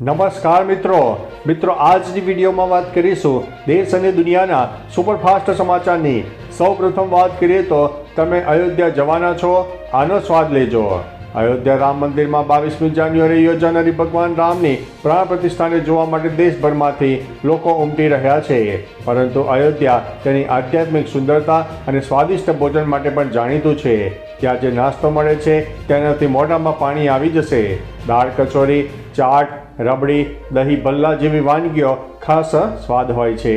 નમસ્કાર મિત્રો. મિત્રો, આજની વિડીયોમાં વાત કરીશું દેશ અને દુનિયાના સુપરફાસ્ટ સમાચારની. સૌ પ્રથમ વાત કરીએ તો, તમે અયોધ્યા જવાના છો? આનો સ્વાદ લેજો. અયોધ્યા રામ મંદિરમાં બાવીસમી જાન્યુઆરી યોજાનારી ભગવાન રામની પ્રાણ પ્રતિષ્ઠાને જોવા માટે દેશભરમાંથી લોકો ઉમટી રહ્યા છે. પરંતુ અયોધ્યા તેની આધ્યાત્મિક સુંદરતા અને સ્વાદિષ્ટ ભોજન માટે પણ જાણીતું છે. ત્યાં જે નાસ્તો મળે છે, તેનાથી મોઢામાં પાણી આવી જશે. દાળ કચોરી ચાટ, રબડી, દહીં, ભલ્લા જેવી વાનગીઓ ખાસ સ્વાદ હોય છે.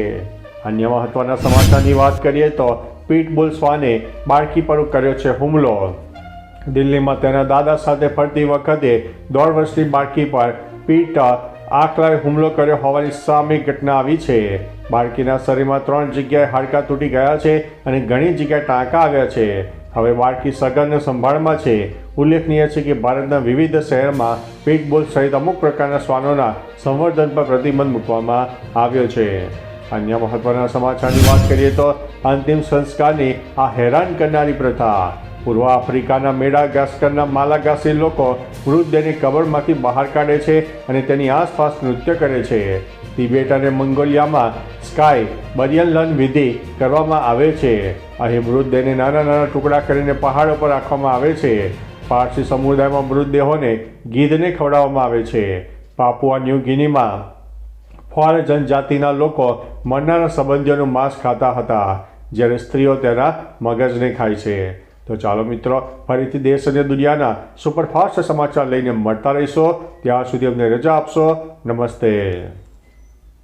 અન્ય મહત્વના સમાચારની વાત કરીએ તો પીટબુલ શ્વાને બાળકી પર કર્યો છે હુમલો. દિલ્હીમાં તેના દાદા સાથે ફરતી વખતે દોઢ વર્ષની બાળકી પર પીટ આકલાએ હુમલો કર્યો હોવાની સામે ઘટના આવી છે. બાળકીના શરીરમાં ત્રણ જગ્યાએ હાડકાં તૂટી ગયા છે અને ઘણી જગ્યાએ ટાંકા આવ્યા છે. હવે બાળકી સગન સંભાળમાં છે. ઉલ્લેખનીય છે કે ભારતના વિવિધ શહેરમાં પીટબુલ સહિત અમુક પ્રકારના શ્વાનોના સંવર્ધન પર પ્રતિબંધ મૂકવામાં આવ્યો છે. અન્ય મહત્વના સમાચારની વાત કરીએ તો અંતિમ સંસ્કારની આ હેરાન કરનારી પ્રથા. પૂર્વ આફ્રિકાના મેડાગાસ્કરના માલાગાસી લોકો મૃતદેહને કબરમાંથી બહાર કાઢે છે અને તેની આસપાસ નૃત્ય કરે છે. તિબેટ અને મંગોલિયામાં સ્કાય બરિયલન વિધિ કરવામાં આવે છે. અહીં મૃતદેહને નાના નાના ટુકડા કરીને પહાડ ઉપર રાખવામાં આવે છે. પારસી સમુદાયમાં મૃતદેહોને ગીધને ખવડાવવામાં આવે છે. પાપુઆ ન્યૂ ગિનીમાં ફોર જનજાતિના લોકો મરનારા સંબંધીઓનું માંસ ખાતા હતા, જ્યારે સ્ત્રીઓ તેના મગજને ખાય છે. તો ચાલો મિત્રો, ફરીથી દેશ અને દુનિયાના સુપરફાસ્ટ સમાચાર લઈને મળતા રહીશો. ત્યાં સુધી અમને રજા આપશો. નમસ્તે.